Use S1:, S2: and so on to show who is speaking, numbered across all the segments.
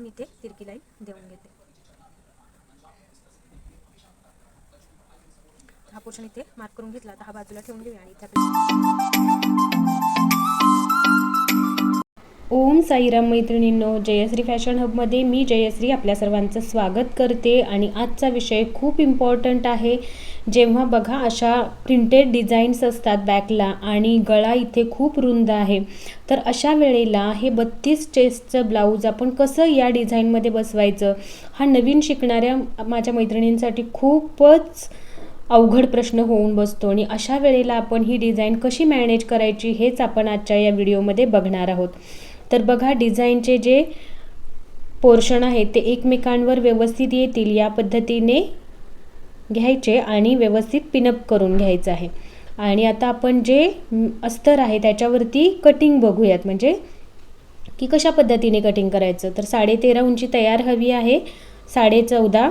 S1: मी ते तिरकी लाईन देऊन घेते. हा पोर्शन इथे मार्क करून घेतला. तर हा बाजूला ठेवून घेऊया आणि इथे
S2: ओम साईराम मैत्रिणींनो जयश्री फॅशन हबमध्ये मी जयश्री आपल्या सर्वांचं स्वागत करते आणि आजचा विषय खूप इम्पॉर्टंट आहे. जेव्हा बघा अशा प्रिंटेड डिझाईन्स असतात बॅकला आणि गळा इथे खूप रुंद आहे. तर अशा वेळेला हे बत्तीस चेस्टचं ब्लाऊज आपण कसं या डिझाईनमध्ये बसवायचं? हा नवीन शिकणाऱ्या माझ्या मैत्रिणींसाठी खूपच अवघड प्रश्न होऊन बसतो आणि अशा वेळेला आपण ही डिझाईन कशी मॅनेज करायची हेच आपण आजच्या या व्हिडिओमध्ये बघणार आहोत. तर बघा डिझाईनचे जे पोर्शन आहे ते एकमेकांवर व्यवस्थित येतील या पद्धतीने घ्यायचे आणि व्यवस्थित पिनअप करून घ्यायचं आहे. आणि आता आपण जे अस्तर आहे त्याच्यावरती कटिंग बघूयात. म्हणजे की कशा पद्धतीने कटिंग करायचं? तर साडेतेरा उंची तयार हवी आहे. साडे चौदा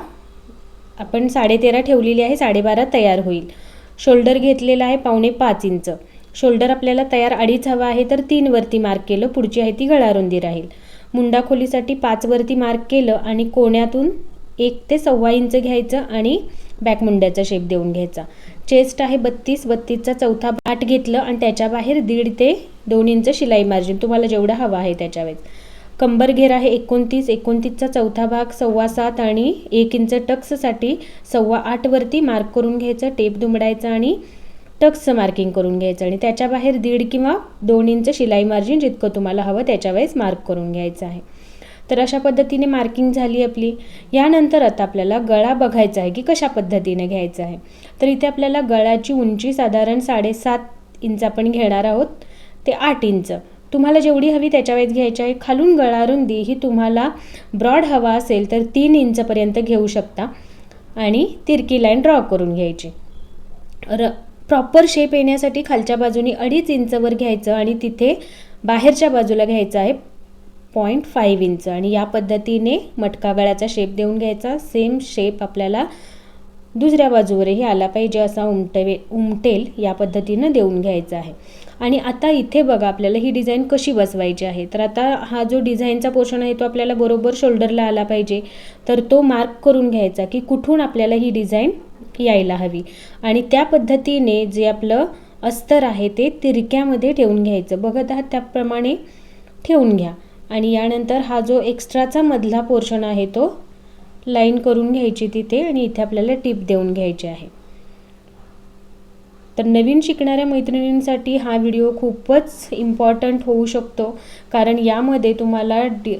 S2: आपण साडेतेरा ठेवलेली आहे साडेबारा तयार होईल. शोल्डर घेतलेला आहे पावणे पाच इंच. शोल्डर आपल्याला तयार अडीच हवा आहे तर तीनवरती मार्क केलं पुढची आहे ती गळारुंदी राहील. मुंडा खोलीसाठी पाचवरती मार्क केलं आणि कोण्यातून एक ते सव्वा इंच घ्यायचं आणि बॅक मुंड्याचा शेप देऊन घ्यायचा. चेस्ट आहे बत्तीस बत्तीसचा चौथा आठ घेतलं आणि त्याच्या बाहेर दीड ते दोन इंच शिलाई मार्जिन तुम्हाला जेवढा हवा आहे त्याच्या वेळेस कंबर घेर आहे एकोणतीस एकोणतीसचा चौथा भाग सव्वा सात आणि एक इंच टक्ससाठी सव्वा आठवरती मार्क करून घ्यायचं टेप दुमडायचा आणि टक्सचं मार्किंग करून घ्यायचं आणि त्याच्या बाहेर दीड किंवा दोन इंच शिलाई मार्जिन जितकं तुम्हाला हवं त्याच्यावेळेस मार्क करून घ्यायचं आहे. तर अशा पद्धतीने मार्किंग झाली आपली. यानंतर आता आपल्याला गळा बघायचा आहे की कशा पद्धतीने घ्यायचा आहे. तर इथे आपल्याला गळाची उंची साधारण साडेसात इंच आपण घेणार आहोत ते आठ इंच. तुम्हाला जेवढी हवी त्याच्यावेळेस घ्यायची आहे. खालून गळा रुंदी ही तुम्हाला ब्रॉड हवा असेल तर तीन इंचपर्यंत घेऊ शकता आणि तिरकी लाईन ड्रॉ करून घ्यायची. र प्रॉपर शेप येण्यासाठी खालच्या बाजूनी अडीच इंचवर घ्यायचं आणि तिथे बाहेरच्या बाजूला घ्यायचं आहे पॉईंट फाईव्ह इंच आणि या पद्धतीने मटका गळ्याचा शेप देऊन घ्यायचा. सेम शेप आपल्याला दुसऱ्या बाजूवरही आला पाहिजे असा उमटवे उमटेल या पद्धतीनं देऊन घ्यायचा आहे. आणि आता इथे बघा आपल्याला ही डिझाईन कशी बसवायची आहे. तर आता हा जो डिझाईनचा पोर्शन आहे तो आपल्याला बरोबर शोल्डरला आला पाहिजे. तर तो मार्क करून घ्यायचा की कुठून आपल्याला ही डिझाईन यायला हवी. आणि त्या पद्धतीने जे आपलं अस्तर आहे ते तिरक्यामध्ये ठेवून घ्यायचं. बघत आहात त्याप्रमाणे ठेवून घ्या. आणि यानंतर हा जो एक्स्ट्राचा मधला पोर्शन आहे तो लाईन करून घ्यायची तिथे आणि इथे आपल्याला टिप देऊन घ्यायची आहे. तर नवीन शिकणाऱ्या मैत्रिणींसाठी हा व्हिडिओ खूपच इम्पॉर्टंट होऊ शकतो. कारण यामध्ये तुम्हाला डि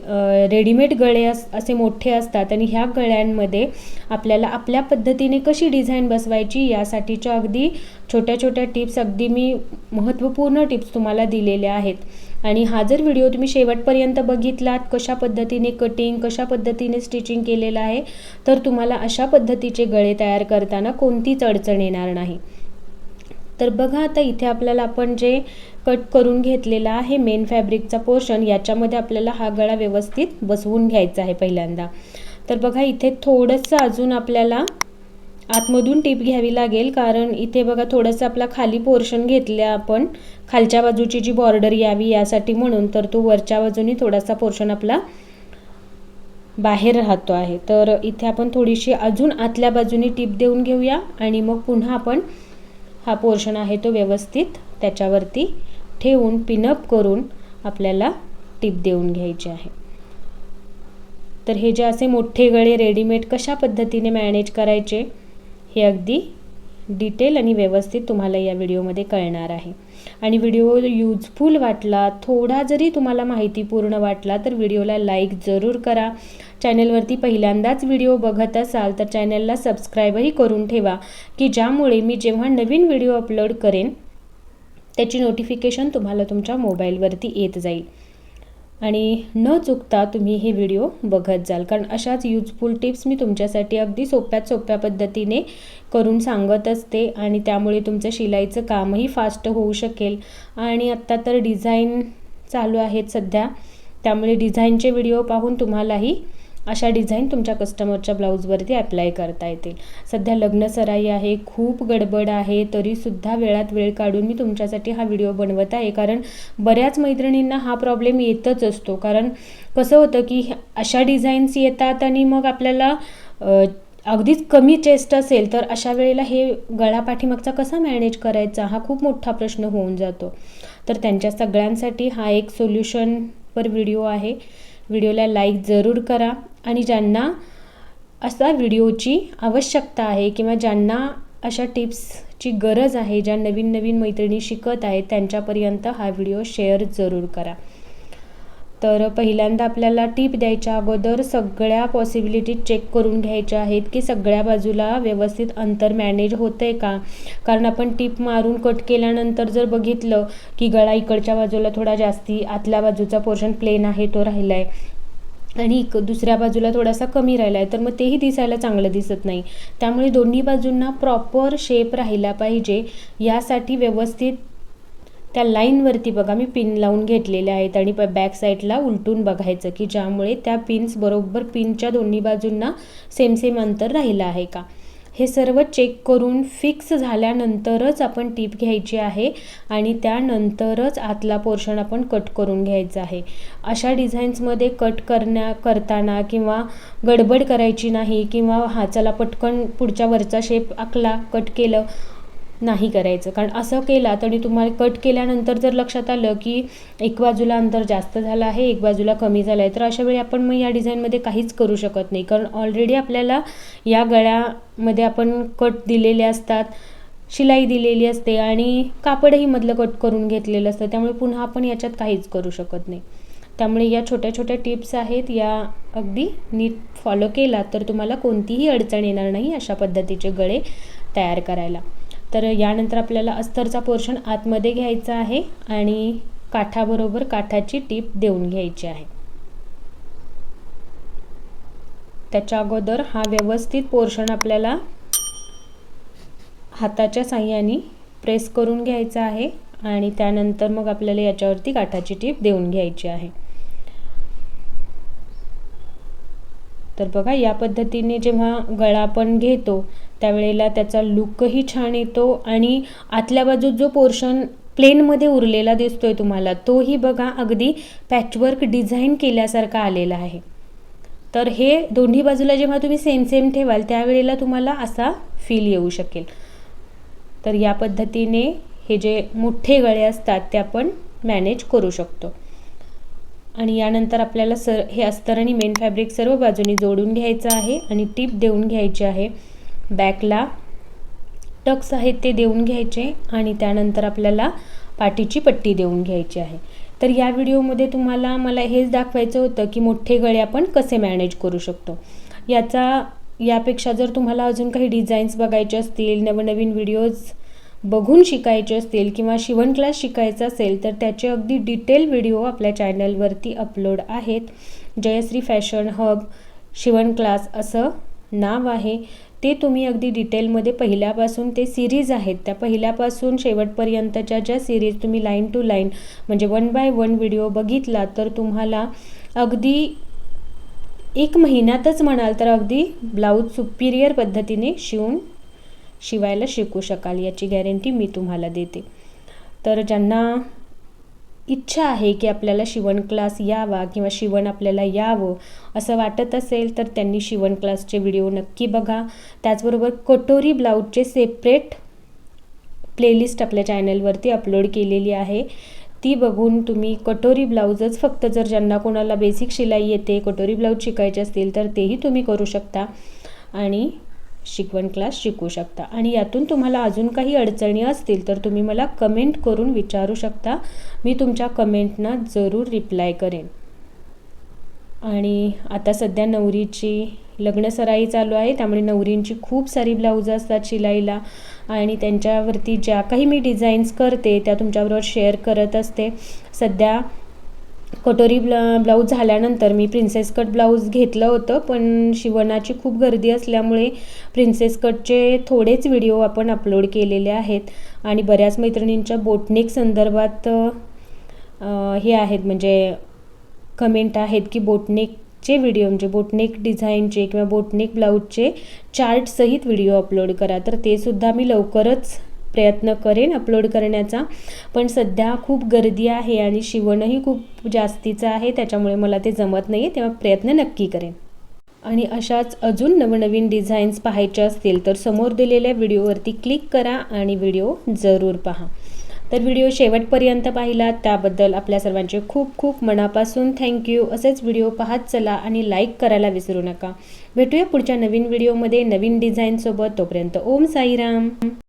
S2: रेडीमेड गळे अस असे मोठे असतात आणि ह्या गळ्यांमध्ये आपल्याला आपल्या पद्धतीने कशी डिझाईन बसवायची यासाठीच्या अगदी छोट्या छोट्या टिप्स अगदी मी महत्त्वपूर्ण टिप्स तुम्हाला दिलेल्या आहेत. आणि हा जर व्हिडिओ तुम्ही शेवटपर्यंत बघितलात कशा पद्धतीने कटिंग कशा पद्धतीने स्टिचिंग केलेलं आहे तर तुम्हाला अशा पद्धतीचे गळे तयार करताना कोणतीच अडचण येणार नाही. तर बघा आता इथे आपल्याला आपण जे कट करून घेतलेला आहे मेन फॅब्रिकचा पोर्शन याच्यामध्ये आपल्याला हा गळा व्यवस्थित बसवून घ्यायचा आहे पहिल्यांदा. तर बघा इथे थोडंसं अजून आपल्याला आतमधून टीप घ्यावी लागेल कारण इथे बघा थोडंसं आपला खाली पोर्शन घेतल्या आपण खालच्या बाजूची जी बॉर्डर यावी यासाठी म्हणून तर तो वरच्या बाजूनी थोडासा पोर्शन आपला बाहेर राहतो आहे. तर इथे आपण थोडीशी अजून आतल्या बाजूनी टीप देऊन घेऊया आणि मग पुन्हा आपण हा पोर्शन आहे तो व्यवस्थित त्याच्यावरती ठेवून पिनअप करून आपल्याला टिप देऊन घ्यायची आहे. तर हे जे असे मोठे गळे रेडीमेड कशा पद्धतीने मॅनेज करायचे हे अगदी डिटेल आणि व्यवस्थित तुम्हाला या व्हिडिओमध्ये कळणार आहे. आणि व्हिडिओ यूजफुल वाटला थोडा जरी तुम्हाला माहितीपूर्ण वाटला तर व्हिडिओला लाईक जरूर करा. चॅनलवरती पहिल्यांदाच व्हिडिओ बघत असाल तर चॅनलला सबस्क्राईबही करून ठेवा की ज्यामुळे मी जेव्हा नवीन व्हिडिओ अपलोड करेन त्याची नोटिफिकेशन तुम्हाला तुमच्या मोबाईलवरती येत जाईल. आणि न चुकता तुम्ही हे व्हिडिओ बघत जाल. कारण अशाच यूजफुल टिप्स मी तुमच्यासाठी अगदी सोप्यात सोप्या पद्धतीने करून सांगत असते आणि त्यामुळे तुमचं शिलाईचं कामही फास्ट होऊ शकेल. आणि आत्ता तर डिझाईन चालू आहेत सध्या. त्यामुळे डिझाईनचे व्हिडिओ पाहून तुम्हालाही अशा डिझाईन तुमच्या कस्टमरच्या ब्लाऊजवरती अप्लाय करता येतील. सध्या लग्न सराई आहे खूप गडबड आहे तरीसुद्धा वेळात वेळ काढून मी तुमच्यासाठी हा व्हिडिओ बनवत आहे. कारण बऱ्याच मैत्रिणींना हा प्रॉब्लेम येतच असतो. कारण कसं होतं की अशा डिझाईन्स येतात आणि मग आपल्याला अगदीच कमी चेस्ट असेल तर अशा वेळेला हे गळा पाठीमागचा कसा मॅनेज करायचा हा खूप मोठा प्रश्न होऊन जातो. तर त्यांच्या सगळ्यांसाठी हा एक सोल्युशनवर व्हिडिओ आहे. व्हिडिओला लाईक जरूर करा आणि ज्यांना असा व्हिडिओची आवश्यकता आहे किंवा ज्यांना अशा टिप्सची गरज आहे ज्या नवीन नवीन मैत्रिणी शिकत आहेत त्यांच्यापर्यंत हा व्हिडिओ शेअर जरूर करा. तर पहिल्यांदा आपल्याला टीप द्यायच्या अगोदर सगळ्या पॉसिबिलिटी चेक करून घ्यायच्या आहेत की सगळ्या बाजूला व्यवस्थित अंतर मॅनेज होतं आहे का? कारण आपण टीप मारून कट केल्यानंतर जर बघितलं की गळा इकडच्या बाजूला थोडा जास्ती आतल्या बाजूचा पोर्शन प्लेन आहे तो राहिला आहे आणि इक दुसऱ्या बाजूला थोडासा कमी राहिला आहे तर मग तेही दिसायला चांगलं दिसत नाही. त्यामुळे दोन्ही बाजूंना प्रॉपर शेप राहिला पाहिजे. यासाठी व्यवस्थित त्या लाईनवरती बघा मी पिन लावून घेतलेल्या आहेत आणि प बॅक साईडला उलटून बघायचं की ज्यामुळे त्या पिन्स बरोबर पिनच्या दोन्ही बाजूंना सेम सेम अंतर राहिलं आहे का? हे सर्व चेक करून फिक्स झाल्यानंतरच आपण टीप घ्यायची आहे आणि त्यानंतरच आतला पोर्शन आपण कट करून घ्यायचा आहे. अशा डिझाईन्समध्ये कट करण्या करताना किंवा गडबड करायची नाही किंवा हा चला पटकन पुढच्या वरचा शेप आखला कट केलं नाही करायचं. कारण असं केला तरी तुम्हाला कट केल्यानंतर जर लक्षात आलं की एक बाजूला अंतर जास्त झालं आहे एक बाजूला कमी झालं आहे तर अशा वेळी आपण मग या डिझाईनमध्ये काहीच करू शकत नाही. कारण ऑलरेडी आपल्याला या गळ्यामध्ये आपण कट दिलेले असतात शिलाई दिलेली असते आणि कापडही मधलं कट करून घेतलेलं असतं. त्यामुळे पुन्हा आपण याच्यात काहीच करू शकत नाही. त्यामुळे या छोट्या छोट्या टिप्स आहेत. या अगदी नीट फॉलो केला तर तुम्हाला कोणतीही अडचण येणार नाही अशा पद्धतीचे गळे तयार करायला. तर यानंतर आपल्याला अस्तरचा पोर्शन आतमध्ये घ्यायचा आहे आणि काठाबरोबर काठाची टीप देऊन घ्यायची आहे. त्याच्या अगोदर हा व्यवस्थित पोर्शन आपल्याला हाताच्या साह्याने प्रेस करून घ्यायचा आहे आणि त्यानंतर मग आपल्याला याच्यावरती काठाची टीप देऊन घ्यायची आहे. तर बघा या पद्धतीने जेव्हा गळा आपण घेतो त्यावेळेला त्याचा लुकही छान येतो आणि आतल्या बाजूत जो पोर्शन प्लेनमध्ये उरलेला दिसतोय तुम्हाला तोही बघा अगदी पॅचवर्क डिझाईन केल्यासारखा आलेला आहे. तर हे दोन्ही बाजूला जेव्हा तुम्ही सेम सेम ठेवाल त्यावेळेला तुम्हाला असा फील येऊ शकेल. तर या पद्धतीने हे जे मोठे गळे असतात ते आपण मॅनेज करू शकतो. आणि यानंतर आपल्याला सर हे अस्तर आणि मेन फॅब्रिक सर्व बाजूनी जोडून घ्यायचं आहे आणि टीप देऊन घ्यायची आहे. बॅकला टक्स आहेत ते देऊन घ्यायचे आणि त्यानंतर आपल्याला पाठीची पट्टी देऊन घ्यायची आहे. तर या व्हिडिओमध्ये तुम्हाला मला हेच दाखवायचं होतं की मोठे गळे आपण कसे मॅनेज करू शकतो. याचा यापेक्षा जर तुम्हाला अजून काही डिझाईन्स बघायचे असतील नवनवीन व्हिडिओज बघून शिकायचे असतील किंवा शिवण क्लास शिकायचा असेल तर त्याचे अगदी डिटेल व्हिडिओ आपल्या चॅनलवरती अपलोड आहेत. जयश्री फॅशन हब शिवण क्लास असं नाव आहे. ते तुम्ही अगदी डिटेलमध्ये पहिल्यापासून ते सिरीज आहेत. त्या पहिल्यापासून शेवटपर्यंतच्या ज्या सिरीज तुम्ही लाईन टू लाईन म्हणजे वन बाय वन व्हिडिओ बघितला तर तुम्हाला अगदी एक महिन्यातच म्हणाल तर अगदी ब्लाऊज सुपिरियर पद्धतीने शिवून शिवायला शिकू शकाल याची गॅरंटी मी तुम्हाला देते. तर ज्यांना इच्छा आहे की आपल्याला शिवण क्लास यावा किंवा शिवण आपल्याला यावं असं वाटत असेल तर त्यांनी शिवण क्लासचे व्हिडिओ नक्की बघा. त्याचबरोबर कटोरी ब्लाऊजचे सेपरेट प्लेलिस्ट आपल्या चॅनलवरती अपलोड केलेली आहे. ती बघून तुम्ही कटोरी ब्लाऊजच फक्त जर ज्यांना कोणाला बेसिक शिलाई येते कटोरी ब्लाऊज शिकायचे असतील तर तेही तुम्ही करू शकता. आणि शिकवण क्लास शिकू शकता. आणि यातून तुम्हाला अजून काही अडचणी असतील तर तुम्ही मला कमेंट करून विचारू शकता. मी तुमच्या कमेंटना जरूर रिप्लाय करेन. आणि आता सध्या नवरीची लग्नसराई चालू आहे त्यामुळे नवरींची खूप सारी ब्लाऊज असतात शिलाईला. आणि त्यांच्यावरती ज्या काही मी डिझाईन्स करते त्या तुमच्याबरोबर शेअर करत असते. सध्या कटोरी ब्ला ब्लाऊज झाल्यानंतर मी प्रिन्सेस कट ब्लाऊज घेतलं होतं पण शिवणाची खूप गर्दी असल्यामुळे प्रिन्सेस कटचे थोडेच व्हिडिओ आपण अपलोड केलेले आहेत. आणि बऱ्याच मैत्रिणींच्या बोटनेक संदर्भात हे आहेत म्हणजे कमेंट आहेत की बोटनेक चे व्हिडिओ म्हणजे बोटनेक डिझाईनचे किंवा बोटनेक ब्लाऊजचे चार्टसहित व्हिडिओ अपलोड करा. तर ते सुद्धा मी लवकरच प्रयत्न करेन अपलोड करण्याचा. पण सध्या खूप गर्दी आहे आणि शिवणही खूप जास्तीचं आहे त्याच्यामुळे मला ते जमत नाही आहे तेव्हा प्रयत्न नक्की करेन. आणि अशाच अजून नवनवीन डिझाईन्स पाहायच्या असतील तर समोर दिलेल्या व्हिडिओवरती क्लिक करा आणि व्हिडिओ जरूर पहा. तर व्हिडिओ शेवटपर्यंत पाहिला त्याबद्दल आपल्या सर्वांचे खूप खूप मनापासून थँक्यू असेच व्हिडिओ पाहत चला आणि लाईक करायला विसरू नका. भेटूया पुढच्या नवीन व्हिडिओमध्ये नवीन डिझाईनसोबत तोपर्यंत ओम साईराम.